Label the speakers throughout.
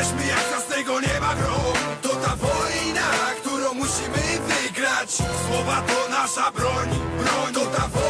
Speaker 1: Jesteśmy jak jasnego nieba grom To ta wojna, którą musimy wygrać. Słowa to nasza broń, broń. To ta wojna,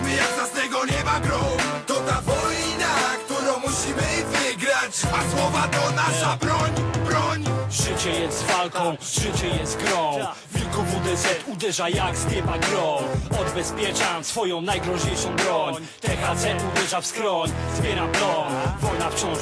Speaker 1: Jesteśmy jak z jasnego nieba grom To ta wojna, którą musimy wygrać. A słowa to nasza broń, broń.
Speaker 2: Życie jest walką, życie jest grą. Wilku WDZ uderza jak z nieba grom Odbezpieczam swoją najgroźniejszą broń. THC uderza w skroń, zbieram plon Wojna wciąż